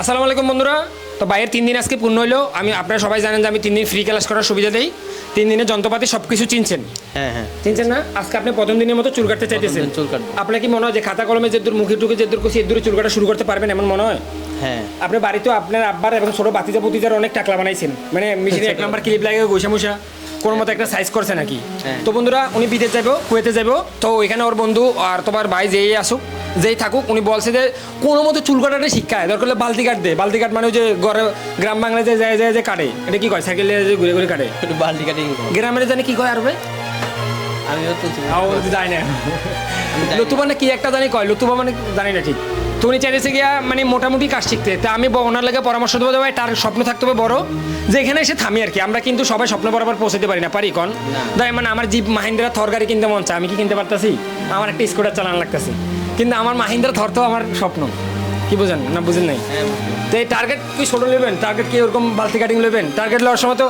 আসসালামু আলাইকুম বন্ধুরা। তো বাইরের তিন দিন আজকে পূর্ণ হলো আমি, আপনারা সবাই জানেন যে আমি তিন দিন ফ্রি ক্লাস করার সুবিধা দেই। তিন দিনের যন্ত্রপাতি সবকিছু চিনছেন? হ্যাঁ হ্যাঁ। চিনছেন না? আজকে আপনি প্রথম দিনের মতো চুল কাটতে চাইতেছেন। চুল কাটবো। আপনার কি মনে হয় যে খাতা কলমে যে দূর মুখে টুকে যে দূর খুশি এদূরে চুল কাটা শুরু করতে পারবেন এমন মনে হয়? হ্যাঁ। আপনি বাড়িতেও আপনার আব্বার এবং ছোট বাতিজা ভতিজার অনেক টাকলা বানাইছেন। মানে মেশিনে এক নাম্বার ক্লিপ লাগিয়ে গোসা মুসা কোনো মতো একটা সাইজ করছে নাকি? হ্যাঁ। তো বন্ধুরা উনি বিদেশ যাব কুয়েতে যাব তো ওইখানে ওর বন্ধু আর তোমার ভাই যেই আসুক যেই থাকুক উনি বলছে যে কোনো মতো চুল কাটাটা শিক্ষায় দরকার হলে বালতি কাট বালতি মানে ওই যে ঘরে গ্রাম বাংলায় যে যায় যায় যে কাটে এটা কি কয়? সাইকেলে যে ঘুরে ঘুরে কাটে? বাল্টি কাটিং গ্রামের জানি কি কয় আর ভাই? আমিও তো জানি না। লতুবা মানে কি একটা জানি কয়? লতুবা মানে জানি না ঠিক। তো উনি চাইছে গিয়া মানে মোটামুটি কাজ শিখতে। তা আমি ওনার লাগে পরামর্শ দেবো ভাই তার স্বপ্ন থাকতে হবে বড়। যে এখানে এসে থামি আর কি। আমরা কিন্তু সবাই স্বপ্ন বরাবর পৌঁছাতে পারি না। পারি কন? না। তাই মানে আমার জিপ মাহিন্দ্রা থর গাড়ি কিনতে মন চায়। আমি কি কিনতে পারতাছি? আমার একটা স্কুটার চালানো লাগতেছে। কিন্তু আমার মাহিন্দ্রা থর তো আমার স্বপ্ন। কি বুঝেন? না বুঝেন নাই? হ্যাঁ তো এই টার্গেট কি ছোট নেবেন? টার্গেট কি ওরকম বালতি কাটিং নেবেন? টার্গেট লওয়ার সময় তো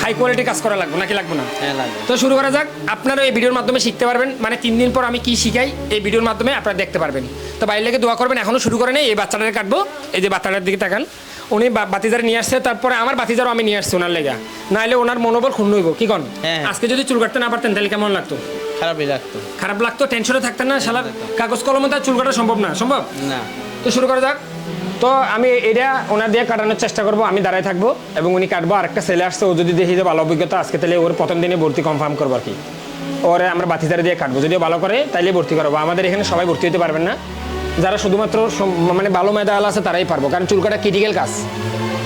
হাই কোয়ালিটি কাজ করা লাগবে নাকি লাগবে না? হ্যাঁ তো শুরু করা যাক। আপনারা এই ভিডিওর মাধ্যমে শিখতে পারবেন। মানে তিন দিন পর আমি কি শিখাই এই ভিডিওর মাধ্যমে আপনারা দেখতে পারবেন। তো বাইরে লেগে দোয়া করবেন এখনও শুরু করে নেই এই বাচ্চাটাকে কাটবো। এই যে বাচ্চাটার দিকে তাকান। উনি বাতিজারে নিয়ে আসছে তারপরে আমার বাতিজারও আমি নিয়ে আসছি ওনার লেগা। নাহলে ওনার মনোবল ক্ষুণ্ণ হইব কি কন? হ্যাঁ। আজকে যদি চুল কাটতে না পারতেন তাহলে কেমন লাগতো? খারাপই লাগতো। খারাপ লাগতো? টেনশনে থাকতেন না শালার কাগজ কলমে তার চুল কাটা সম্ভব না সম্ভব? না। তো শুরু করা যাক। তো আমি এটা ওনার দিয়ে কাটানোর চেষ্টা করব, আমি দাঁড়ায় থাকব এবং উনি কাটবো। আর একটা ছেলে আসছে, ও যদি দেখি যে ভালো অভিজ্ঞতা, আজকে তাহলে ওর প্রথম দিনে ভর্তি কনফার্ম করব আর কি। ওরে আমরা বাতিদারে দিয়ে কাটবো, যদিও ভালো করে, তাইলে ভর্তি করব। আমাদের এখানে সবাই ভর্তি হতে পারবেন না। যারা শুধুমাত্র মানে ভালো মেধাল আছে, তারাই পারব। কারণ চুল কাটা ক্রিটিক্যাল কাজ।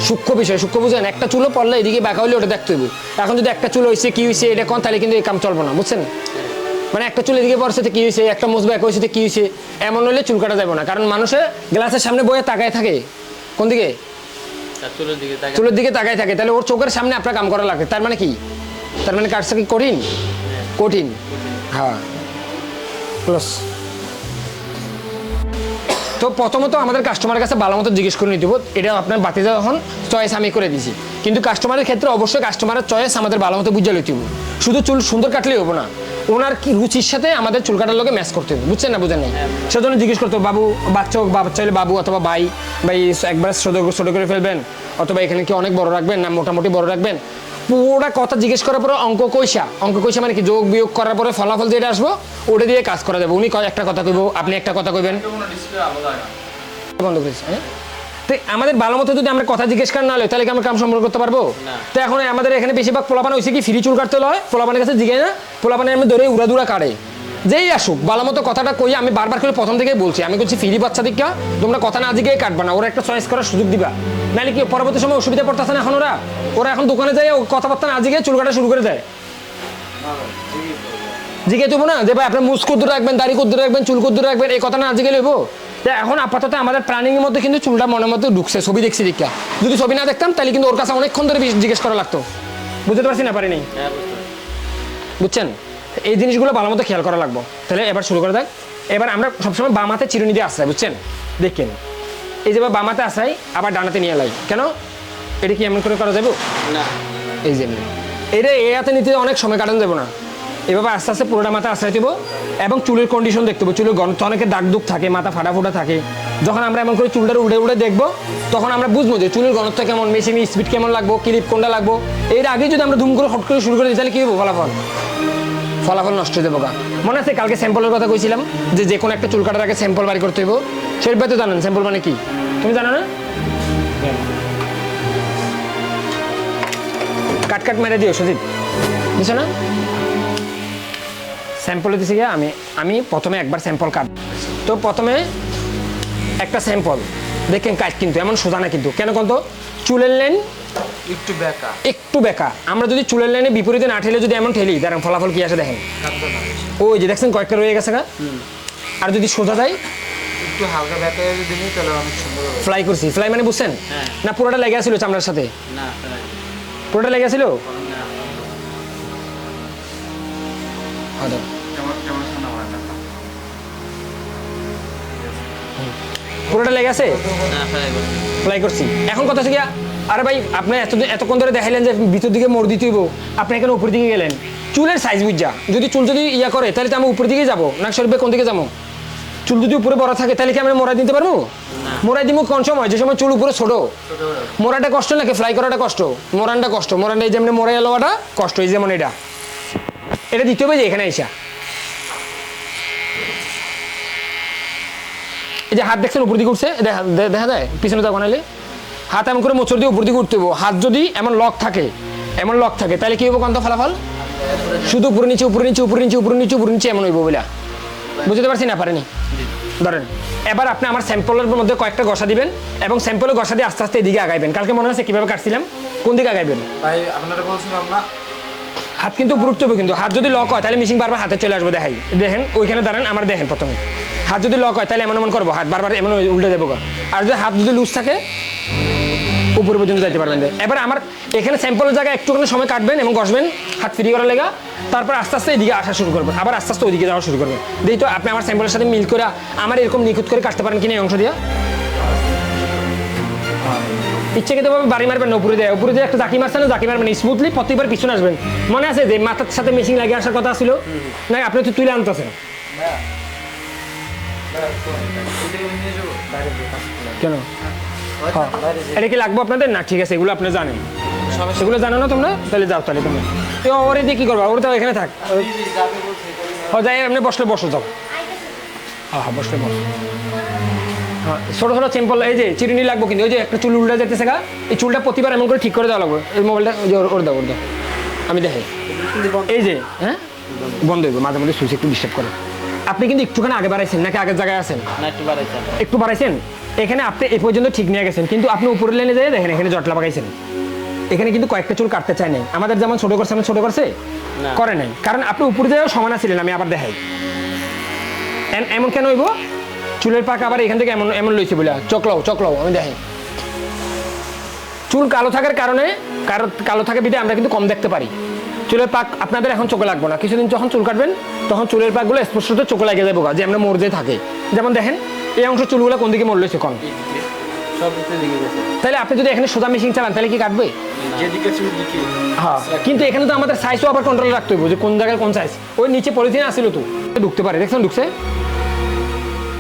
সূক্ষ্ম বিষয়, সূক্ষ্ম বুঝেন, একটা চুলও পড়লে এদিকে বাঁকা হলে ওটা দেখতে হইব। এখন যদি একটা চুল হয়েছে কি হয়েছে এটা কোন, তাহলে কিন্তু এই কাম চলবো না, বুঝছেন? মানে একটা চুল এদিকে পড়ছে কি হয়েছে একটা মুসবা এক হয়েছে কি হয়েছে এমন হলে চুল কাটা যাবে না কারণ মানুষে গ্লাসের সামনে বয়ে তাকায় থাকে। কোন দিকে? চুলের দিকে তাকায়। চুলের দিকে থাকে। তাহলে ওর চোখের সামনে আপনার কাম করা লাগে। তার মানে কি? তার মানে কাজটা কি কঠিন? কঠিন। হ্যাঁ। প্লাস তো প্রথমত আমাদের কাস্টমারের কাছে ভালো মতো জিজ্ঞেস করে নিতে। এটা আপনার বাতি যখন চয়েস আমি করে দিছি। কিন্তু কাস্টমারের ক্ষেত্রে অবশ্যই কাস্টমারের চয়েস আমাদের ভালো মতো বুঝে লইতে শুধু চুল সুন্দর কাটলেই হব না। ওনার কি রুচির সাথে আমাদের চুল কাটার লোকে ম্যাচ করতে হবে বুঝছেন না বুঝেন না সেজন্য জিজ্ঞেস করতে বাবু বাচ্চা হোক বাচ্চা হলে বাবু অথবা ভাই ভাই একবার ছোট ছোট করে ফেলবেন? অথবা এখানে কি অনেক বড় রাখবেন না মোটামুটি বড় রাখবেন? পুরোটা কথা জিজ্ঞেস করার পরে অঙ্ক কইসা। অঙ্ক কইসা মানে কি যোগ বিয়োগ করার পরে ফলাফল যেটা আসব ওটা দিয়ে কাজ করা যাবে। উনি কয় একটা কথা কইব আপনি একটা কথা কইবেন। বন্ধ করেছি হ্যাঁ? তো আমাদের ভালো মতো যদি আমরা কথা জিজ্ঞেস করেন না হলে তাহলে কি আমরা কাম সম্পন্ন করতে পারব। তো এখন আমাদের এখানে বেশিরভাগ পোলাপান হয়েছে কি ফ্রি চুল কাটতে হয় পোলাপানের কাছে জিগে না পোলাপানের আমি ধরে উড়া দুরা কাটে যেই আসুক ভালো মতো কথাটা কই আমি বারবার করে প্রথম থেকেই বলছি আমি বলছি ফ্রি বাচ্চা দিকা তোমরা কথা না জিগে কাটবা না ওরা একটা চয়েস করার সুযোগ দিবা। নাহলে কি পরবর্তী সময় অসুবিধা পড়তেছে না এখন ওরা? ওরা এখন দোকানে যায় ও কথাবার্তা না জিগে চুল কাটা শুরু করে দেয়। জিগে দেবো না যে ভাই আপনার মুস কুদ্দুর রাখবেন দাড়ি কুদ্দুর রাখবেন চুল কুদ্দুর রাখবেন এই কথা না জিগে লইবো তা এখন আপাতত আমাদের প্ল্যানিংয়ের মধ্যে কিন্তু চুলটা মনের মধ্যে ঢুকছে ছবি দেখছি দীক্ষা যদি ছবি না দেখতাম তাহলে কিন্তু ওর কাছে অনেকক্ষণ ধরে জিজ্ঞেস করা লাগতো। বুঝতে পারছি না পারিনি হ্যাঁ। বুঝছেন? এই জিনিসগুলো ভালো মতো খেয়াল করা লাগবে। তাহলে এবার শুরু করে দেখ। এবার আমরা সবসময় বামাতে চিরুনি দিয়ে আশ্রাই বুঝছেন? দেখেন। এই যে বামাতে আসাই আবার ডানাতে নিয়ে লাই কেন? এটা কি এমন করে করা যাবে? না। এই যে। এটা এ হাতে নিতে অনেক সময় কাটানো যাব না। এভাবে আস্তে আস্তে পুরোটা মাথা আশ্রয় দেবো এবং চুলের কন্ডিশন দেখতে হবে। চুলের গন্ধ অনেকে দাগ দুগ থাকে, মাথা ফাটা ফুটা থাকে। যখন আমরা এমন করে চুলটা উড়ে উড়ে দেখব, তখন আমরা বুঝব যে চুলের ঘনত্ব কেমন মেশিনে স্পিড কেমন লাগবো ক্লিপ কোনটা লাগবো। এর আগে যদি আমরা ধুম করে হট করে শুরু করে দিই, তাহলে কী হব ফলাফল। ফলাফল নষ্ট হয়ে যাব গা। মনে আছে কালকে স্যাম্পলের কথা কইছিলাম, যে যে কোনো একটা চুল কাটার আগে স্যাম্পল বাড়ি করতে হইব? সেই তো জানেন স্যাম্পল মানে কি? তুমি জানো না? কাট কাট মেরে দিও সুদীপ বুঝছ না? স্যাম্পল দিছি গিয়া আমি আমি প্রথমে একবার স্যাম্পল কাট। তো প্রথমে একটা স্যাম্পল। দেখেন কাট কিন্তু এমন সোজা না কিন্তু। কেন কত চুলের লাইন একটু বেকা। একটু বেকা। আমরা যদি চুলের লাইনে বিপরীতে না ঠেলে যদি এমন ঠেলি দেখেন ফলাফল কি আসে দেখেন? ওই যে দেখছেন কয়েকটা রয়ে গেছে গা? আর যদি সোজা যায় একটু হালকা ব্যাকা যদি নিই তাহলে অনেক সুন্দর ফ্লাই করছি। ফ্লাই মানে বুঝছেন? হ্যাঁ। না পুরোটা লেগে আসছিল চামড়ার সাথে? না পুরোটা লেগে আসছিল না পুরোটা লেগে আছে? ফ্রাই করছি ফ্লাই করছি। এখন কথা হচ্ছে গিয়া আরে ভাই আপনি এত এতক্ষণ ধরে দেখাইলেন যে ভিতর দিকে মোড় দিতে হইব আপনি এখানে উপর দিকে গেলেন। চুলের সাইজ বুঝা যদি চুল যদি ইয়া করে তাহলে তো আমি উপর দিকে যাব। না শরীফে কোন দিকে যাব? চুল যদি উপরে বড় থাকে তাহলে কি আমরা মোড়া দিতে পারব? মোড়াই দিব কোন সময়? যে সময় চুল উপরে ছোট। মোড়াটা কষ্ট নাকি? ফ্লাই করাটা কষ্ট। মোরানটা কষ্ট। মোরানটা এই যেমন মোড়াই লওয়াটা কষ্ট এই যেমন এটা। এটা দিতে হবে যে এখানে এসা এই যে হাত দেখছেন উপর দিকে উঠছে দেখা দেখা যায়? পিছনে তো বানালে হাত এমন করে মোচড় দিয়ে উপর দিকে উঠতে হাত যদি এমন লক থাকে এমন লক থাকে তাহলে কি হব কন্ত ফলাফল? শুধু উপরে নিচে উপরে নিচে উপরে নিচে উপরে নিচে উপরে নিচে এমন হইব বলে বুঝতে পারছি না পারেনি? ধরেন এবার আপনি আমার স্যাম্পলের মধ্যে কয়েকটা গসা দিবেন এবং স্যাম্পলে গসা দিয়ে আস্তে আস্তে এদিকে আগাইবেন। কালকে মনে আছে কীভাবে কাটছিলাম? কোন দিকে আগাইবেন? ভাই আপনারা বলছিলাম না। হাত কিন্তু গুরুত্ব হবে কিন্তু। হাত যদি লক হয় তাহলে মিশিং বারবার হাতে চলে আসবে দেখাই। দেখেন ওইখানে দাঁড়ান আমার দেখেন প্রথমে। হাত যদি লক হয়, তাহলে এমন এমন করব। হাত বারবার এমন উল্টে দেবো আর যদি হাত যদি লুজ থাকে, উপরে পর্যন্ত যাইতে পারবেন এবার আমার এখানে স্যাম্পলের জায়গায় একটুখানি সময় কাটবেন এবং বসবেন, হাত ফ্রি করার লেগা। তারপর আস্তে আস্তে এদিকে আসা শুরু করবেন। আবার আস্তে আস্তে ওইদিকে যাওয়া শুরু করবেন। দিই তো আপনি আমার স্যাম্পলের সাথে মিল করে আমার এরকম নিখুঁত করে কাটতে পারেন কিনা এই অংশ দিয়ে। ইচ্ছে পাবে বাড়ি মারবেন না, উপরে দিয়ে। উপরে দিয়ে একটা জাকি মারছেন, জাকি মারবেন স্মুথলি প্রত্যেকবার পিছনে আসবেন। মনে আছে যে মাথার সাথে মেশিন লাগিয়ে আসার কথা ছিল? না আপনি তো তুলে আনতেছেন। কেন? হ্যাঁ। এটা কি লাগবে আপনাদের? না, ঠিক আছে, এগুলো আপনি জানেন। সেগুলো জানো না তোমরা? তাহলে যাও তাহলে তোমরা তো ওরে দিয়ে কি করবা? ওরে তো এখানে থাক। যাই, আপনি বসলে বসো, যাও। হ্যাঁ হ্যাঁ বসলে বসো। হ্যাঁ ছোটো ছোটো সিম্পল এই যে, চিরুনি লাগবো কিন্তু ওই যে, একটা চুল উল্টা যেতেছে গা, এই চুলটা প্রতিবার এমন করে ঠিক করে দেওয়া লাগবে। এই মোবাইলটা ওই যে, ওর- দাও, ওর দাও। আমি দেখে। এই যে হ্যাঁ? বন্ধ হইব, মাঝে মধ্যে সুইচ একটু ডিস্টার্ব করে। আপনি কিন্তু একটুখানি আগে বাড়াইছেন নাকি আগের জায়গায় আছেন? না একটু বাড়াইছেন। একটু বাড়াইছেন? এখানে আপনি এই পর্যন্ত ঠিক নিয়ে গেছেন কিন্তু আপনি উপরে লেনে যেয়ে দেখেন এখানে জটলা পাকাইছেন এখানে কিন্তু কয়েকটা চুল কাটতে চায় নাই। আমাদের যেমন ছোট করছে আমি ছোট করছে? করে নাই। কারণ আপনি উপরে যেও সমান ছিলেন আমি আবার দেখাই। এমন কেন হইব? চুলের পাক আবার এখান থেকে এমন এমন লইছে বলে চকলাও চকলাও আমি দেখাই। চুল কালো থাকার কারণে কারও কালো থাকে বিধে আমরা কিন্তু কম দেখতে পারি। চুলের পাক আপনাদের এখন চোখে লাগবে না। কিছুদিন যখন চুল কাটবেন তখন চুলের পাকগুলো স্পষ্টত চোখে লাগে যাব যে আমরা মরজে থাকে। যেমন দেখেন এই অংশ চুলগুলো কোন দিকে মরলেছে কোন দিকে দিকে তাহলে আপনি যদি এখানে সোজা মেশিন চালান তাহলে কি কাটবে? হ্যাঁ কিন্তু এখানে তো আমাদের সাইজও আবার কন্ট্রোল রাখতে হবে যে কোন জায়গায় কোন সাইজ ওই নিচে পলিথিন আসছিল তো ঢুকতে পারে। দেখছেন ঢুকছে?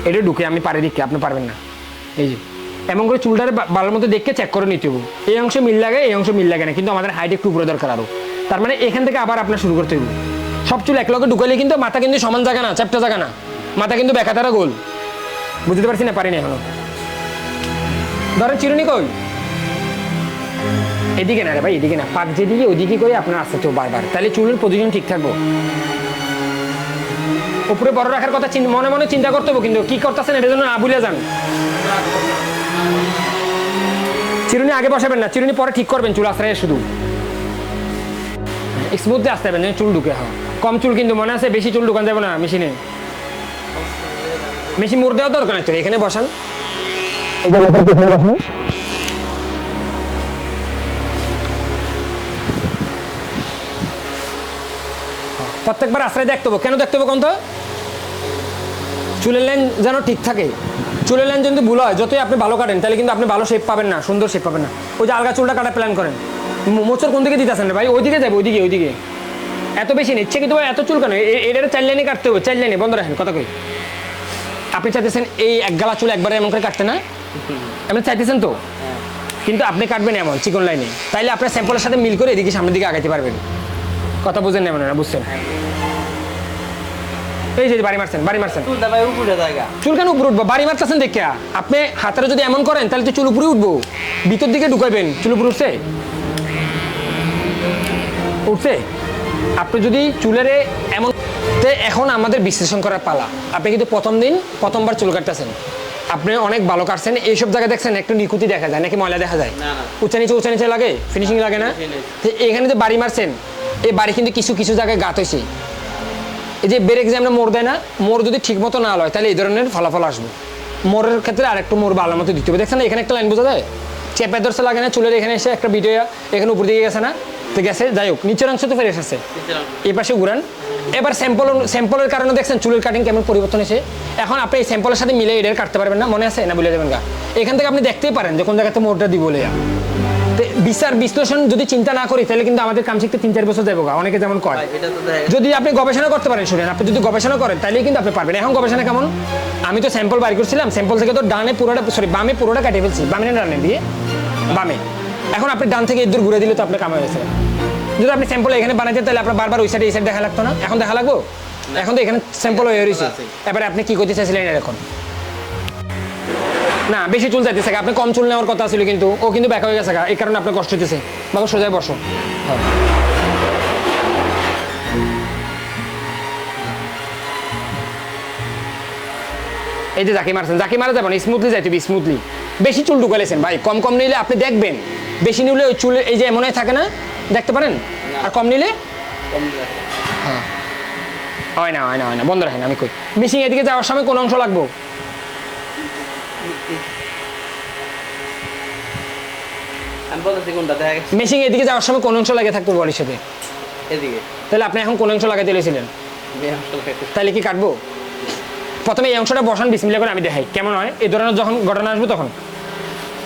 এটা ঢুকে আমি পারি দেখতে আপনি পারবেন না। এই যে এমন করে চুলটার ভালোর মতো দেখে চেক করে নিতে হবে এই অংশে মিল লাগে এই অংশ মিল লাগে না কিন্তু আমাদের হাইট একটু উপরে দরকার আরও। তার মানে এখান থেকে আবার আপনার শুরু করতে হবে সব চুল এক লগে ঢুকাইলে কিন্তু মাথা কিন্তু সমান জায়গা না, চ্যাপটা জায়গা না। মাথা কিন্তু বেকাতারা গোল। বুঝতে পারছি না? পারিনি এখনও। ধরেন চিরুনি কই? এদিকে না রে ভাই, এদিকে না। পাক যেদিকে ওইদিকে করে আপনার আসতে তো বারবার। তাহলে চুলের পজিশন ঠিক থাকব। উপরে বড় রাখার কথা মনে মনে চিন্তা করতে হবে কিন্তু কি করতেছেন এটার জন্য না ভুলে যান। চিরুনি আগে বসাবেন না। চিরুনি পরে ঠিক করবেন চুল আশ্রয় শুধু। স্মুথলি আসতে হবে চুল ঢুকে হয়। কম চুল কিন্তু মনে আছে বেশি চুল ঢুকান যাবে না মেশিনে। মেশিন মুড় দেওয়া দরকার নাই তো এখানে বসান। প্রত্যেকবার আশ্রয় দেখতে হবে। কেন দেখতে হবে কোন তো চুলের লাইন যেন ঠিক থাকে। চুলের লাইন যদি ভুল হয় যতই আপনি ভালো কাটেন তাহলে কিন্তু আপনি ভালো শেপ পাবেন না সুন্দর শেপ পাবেন না। ওই যে আলগা চুলটা কাটার প্ল্যান করেন। মোচর কোন দিকে দিতেছেন ভাই? ওইদিকে যাবে ওইদিকে ওইদিকে। এত বেশি নিচ্ছে কিন্তু ভাই এত চুল কেন? এ- এটার চার লাইনে কাটতে হবে চার লাইনে। বন্ধ রাখেন কথা কই। আপনি চাইতেছেন এই এক গালা চুল একবারে এমন করে কাটতে না? আপনি চাইতেছেন তো? কিন্তু আপনি কাটবেন এমন চিকন লাইনে। তাইলে আপনার স্যাম্পলের সাথে মিল করে এদিকে সামনের দিকে আগাইতে পারবেন। কথা বুঝেন না মনে না বুঝছেন? এই যে বাড়ি মারছেন বাড়ি মারছেন। চুল কেন উপরে উঠবো? বাড়ি মারতেছেন দেখে। আপনি হাতের যদি এমন করেন তাহলে তো চুল উপরে উঠবো। ভিতর দিকে ঢুকাইবেন চুল উপরে উঠছে? উঠছে আপনি যদি চুলের এমন এখন আমাদের বিশ্লেষণ করার পালা। আপনি কিন্তু প্রথম দিন প্রথমবার চুল কাটতেছেন। আপনি অনেক ভালো কাটছেন এইসব জায়গায় দেখছেন একটু নিকুতি দেখা যায় নাকি ময়লা দেখা যায়। উঁচা নিচে উঁচা নিচে লাগে? ফিনিশিং লাগে না। তো এখানে যে বাড়ি মারছেন এই বাড়ি কিন্তু কিছু কিছু জায়গায় গাত হয়েছে এই যে ব্রেক যে আমরা মোড় দেয় না মোড় যদি ঠিক মতো না লয় তাহলে এই ধরনের ফলাফল আসবে। মোড়ের ক্ষেত্রে আরেকটু মোড় ভালো মতো দিতে হবে। দেখছেন এখানে একটা লাইন বোঝা যায়? চেপে ধরছে লাগে না? চুলের এখানে এসে একটা ভিডিও এখানে উপর দিকে গেছে না? তো গেছে যাই হোক নিচের অংশ তো ফেরে এসেছে এই পাশে ঘুরান। এবার স্যাম্পল স্যাম্পলের কারণে দেখছেন চুলের কাটিং কেমন পরিবর্তন এসে এখন আপনি এই স্যাম্পলের সাথে মিলে এটার কাটতে পারবেন না মনে আছে না বলে দেবেন গা? এখান থেকে আপনি দেখতেই পারেন যে কোন জায়গাতে মোড়টা দিব বলে। বিচার বিশ্লেষণ যদি চিন্তা না করি তাহলে কিন্তু আমাদের কাম শিখতে তিন চার বছর যাব। অনেকে যেমন দেখা যদি আপনি গবেষণা করতে পারেন শুনেন আপনি যদি গবেষণা করেন তাহলে কিন্তু আপনি পারবেন। এখন গবেষণা কেমন? আমি তো স্যাম্পল বাড়ি করছিলাম স্যাম্পল থেকে তো ডানে পুরোটা সরি বামে পুরোটা কাটিয়ে ফেলছি বামে ডানে দিয়ে বামে। এখন আপনি ডান থেকে দূর ঘুরে দিলে তো আপনার কাম হয়ে গেছে। যদি আপনি স্যাম্পল এখানে বানাইতেন তাহলে আপনার বারবার ওই সাইডে এই সাইড দেখা লাগতো না? এখন দেখা লাগবো? এখন তো এখানে স্যাম্পল হয়ে রয়েছে এবারে আপনি কি করতে চাইছিলেন এখন না বেশি চুল যাইতেছে। আপনি কম চুল নেওয়ার কথা ছিল কিন্তু ও কিন্তু ব্যাক হয়ে গেছে। এই কারণে আপনার কষ্ট হতেছে বাবা সোজায় বসো। হ্যাঁ। এই যে জাকি মারছেন জাকি মারা যাবেন স্মুথলি যাইতে স্মুথলি বেশি চুল ঢুকালেছেন ভাই। কম কম নিলে আপনি দেখবেন। বেশি নিলে ওই চুল এই যে এমন হয়ে থাকে না দেখতে পারেন? আর কম নিলে? কম দেখা হয়। না হয় না হয় না। বন্ধ রাখেন আমি কই। মিশিং এদিকে যাওয়ার সময় কোন অংশ লাগবো? মেশিং এদিকে যাওয়ার সময় কোন অংশ লাগে থাকতো বডির সাথে এদিকে। তাহলে আপনি এখন কোন অংশ লাগাইতে লেছিলেন ব্যায়াম লাগাইতে তাহলে কি কাটবো? প্রথমে এই অংশটা বসান বিসমিল্লা করে আমি দেখাই। কেমন হয়? এই ধরনের যখন ঘটনা আসবে তখন।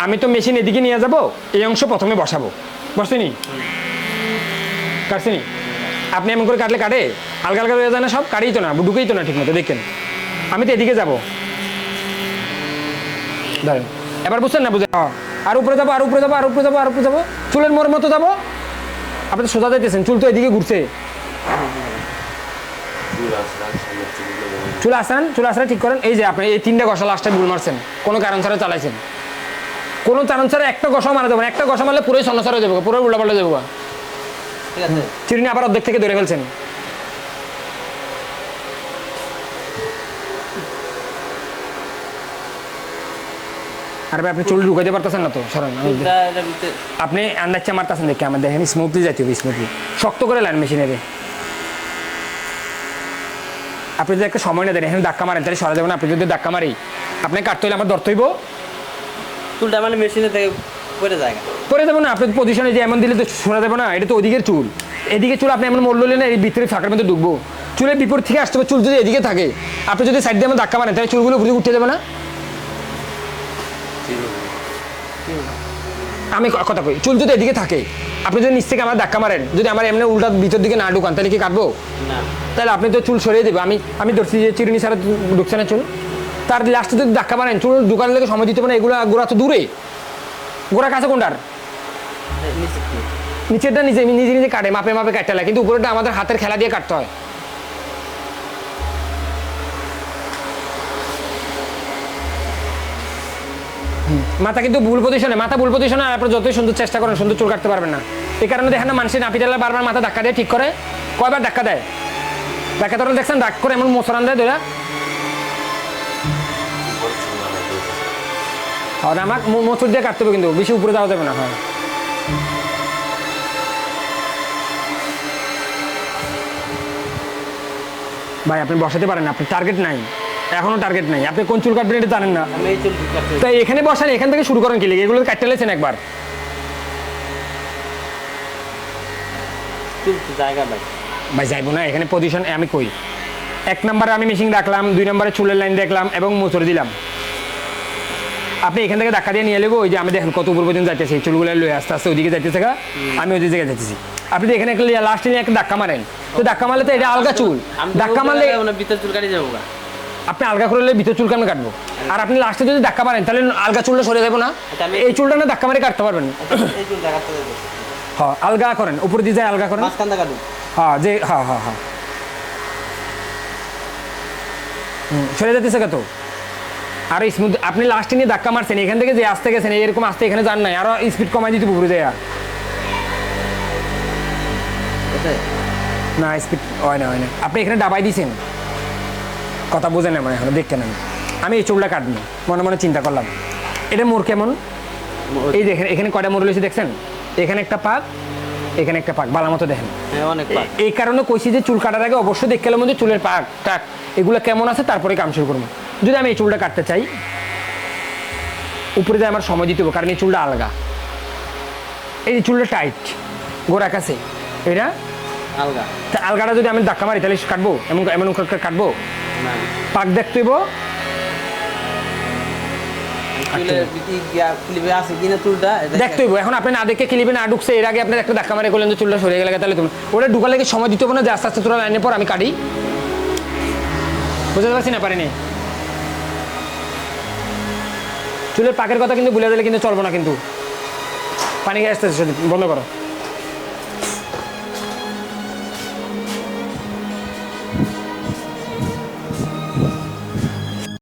আমি তো মেশিন এদিকে নিয়ে যাব এই অংশ প্রথমে বসাবো। বসতেনি কাটছিনি আপনি এমন করে কাটলে কাটে? আলগা আলগা হয়ে যায় না সব? কাটেই তো না, ঢুকেই তো না ঠিক মতো দেখেন। আমি তো এদিকে যাব। ধরেন, এবার বুঝছেন না বুঝে আর উপরে যাব, আর উপরে যাব, আর উপরে যাব, আর উপরে যাব, চুলের মোড় মতো যাব। আপনি তো সোজা যাইতেছেন, চুল তো এদিকে ঘুরছে। চুল আসান চুল আসান ঠিক করেন। এই যে আপনি এই তিনটা গসা লাস্টে ভুল মারছেন, কোনো কারণ ছাড়া চালাইছেন। কোনো কারণ ছাড়া একটা গসা মারা যাবে একটা গসা মারলে পুরোই সন্ন্যাস হয়ে যাবে পুরো উল্টা পাল্টা যাবে। ঠিক আছে? চিরুনি আবার অর্ধেক থেকে ধরে ফেলছেন। আর ভাই আপনি চুল ঢুকাইতে পারতেছেন না তো সরেন আপনি মারতেছেন দেখে আমার দেখেন স্মুথলি যাইতে হবে স্মুথলি শক্ত করে লাইন মেশিনের আপনি যদি একটা সময় না দেন এখানে ধাক্কা মারেন তাহলে সরা যাবে না আপনি যদি ধাক্কা মারি আপনি কাটতে হলে আমার ধরতে হইব। চুলটা মানে মেশিনে থেকে পড়ে যায়। পরে দেবো না আপনি পজিশনে যে এমন দিলে তো শোনা যাবে না এটা তো ওদিকের চুল। এদিকে চুল আপনি এমন মরলে না এই ভিতরে ফাঁকার মধ্যে ঢুকবো। চুলের বিপরীত থেকে আসতে হবে চুল যদি এদিকে থাকে আপনি যদি সাইড দিয়ে আমার ধাক্কা মারেন তাহলে চুলগুলো উপরে উঠতে যাবে না? আমি কথা কই চুল যদি এদিকে থাকে আপনি যদি নিচ থেকে আমার ধাক্কা মারেন যদি আমার এমনি উল্টা ভিতর দিকে না ঢুকান তাহলে কি কাটবো? তাহলে আপনি তো চুল সরিয়ে দেবে। আমি আমি ধরছি যে চিরুনি ছাড়া ঢুকছে না চুল। তার লাস্টে যদি ধাক্কা মারেন চুল দোকান থেকে সময় দিতে পারে এগুলো গোড়া তো দূরে। গোড়া কাছে কোনটার? নিচেরটা নিজে নিজে নিজে কাটে, মাপে মাপে কাটতে লাগে, কিন্তু উপরেটা আমাদের হাতের খেলা দিয়ে কাটতে হয়। মাথা কিন্তু ভুল পজিশনে মাথা ভুল পজিশনে আর যতই সুন্দর চেষ্টা করেন, সুন্দর চুল কাটতে পারবেন না। এই কারণে দেখেন না মানুষের নাপিটালে বারবার মাথা ধাক্কা দিয়ে ঠিক করে, কয়বার ধাক্কা দেয়? ধাক্কা ধরে দেখছেন ধাক করে এমন মোসরান দেয় ধরে। আর আমার মোচর দিয়ে কাটতে হবে কিন্তু, বেশি উপরে যাওয়া যাবে না, হয়। ভাই আপনি বসাতে পারেন না আপনি টার্গেট নাই। এখনও টার্গেট নাই। আপনি কোন চুল কাটবেন এটা জানেন না। তাই এখানে বসান এখান থেকে শুরু করেন কি লিগে? এগুলো কাটতে লেছেন একবার। জায়গা নাই। ভাই যাইবো না এখানে পজিশন আমি কই? এক নম্বরে আমি মেশিন রাখলাম দুই নম্বরে চুলের লাইন দেখলাম এবং মোচর দিলাম। আপনি এখান থেকে ধাক্কা দিয়ে নিয়ে নেব ওই যে আমি দেখেন কত উপর পর্যন্ত যাইতেছে চুলগুলো লয়ে আস্তে আস্তে ওইদিকে যাইতেছে আমি ওই জায়গায় যাইতেছি। আপনি এখানে একটা লাস্ট নিয়ে একটা ধাক্কা মারেন। তো ধাক্কা মারলে তো এটা আলগা চুল। ধাক্কা মারলে ভিতর চুল কাটি যাব আপনি আলগা করলে ভিতর চুল কেমন কাটবো? আর আপনি লাস্টে যদি ধাক্কা মারেন তাহলে আলগা চুলটা সরে যাব না? আচ্ছা, এই চুলটা না ধাক্কা মারে কাটতে পারবেন। যাব হ্যাঁ আলগা করেন উপরে দিয়ে যায় আলগা করেন। হ্যাঁ যে হ্যাঁ হ্যাঁ হ্যাঁ। সরে যেতেছে কত আর স্মুথ আপনি লাস্টে নিয়ে ধাক্কা মারছেন এখান থেকে যে আসতে গেছেন এরকম আসতে এখানে যান নাই আরও স্পিড কমাই দিতে উপরে যায় না স্পিড হয় না হয় না। আপনি এখানে ডাবাই দিয়েছেন কথা বোঝেন মানে এখন দেখতেন আমি আমি এই চুলটা কাটবো মনে মনে চিন্তা করলাম। এটা মোর কেমন? এই দেখেন এখানে কয়টা মোড় রয়েছে দেখছেন? এখানে একটা পাক এখানে একটা পাক বালা মতো দেখেন। হ্যাঁ এই কারণে কইছি যে চুল কাটার আগে অবশ্যই দেখতে মধ্যে চুলের পাক টাক এগুলো কেমন আছে তারপরে কাম শুরু করব। যদি আমি এই চুলটা কাটতে চাই উপরে দিয়ে আমার সময় দিতে হবে কারণ এই চুলটা আলগা। এই চুলটা টাইট গোড়া কাছে এটা আলগা। আলগাটা যদি আমি ধাক্কা মারি তাহলে কাটবো? এমন এমন কাটবো? পাক দেখতে হইব চুলের কি গিয়া ক্লিপে আছে কিনা চুলটা? এটা দেখতে হইব এখন আপনি না দেখে ক্লিপে না ঢুকছে এর আগে আপনার একটা ধাক্কা মারে করলেন যে চুলটা সরে গেলে তাহলে তুমি ওটা সময় দিতে হবে না যে আস্তে আস্তে তোরা লাইনের পর আমি কাটি। বুঝতে পারছি না পারিনি? চুলের পাকের কথা কিন্তু ভুলে দিলে কিন্তু চলবো না কিন্তু। পানি আসতেছে বন্ধ করো।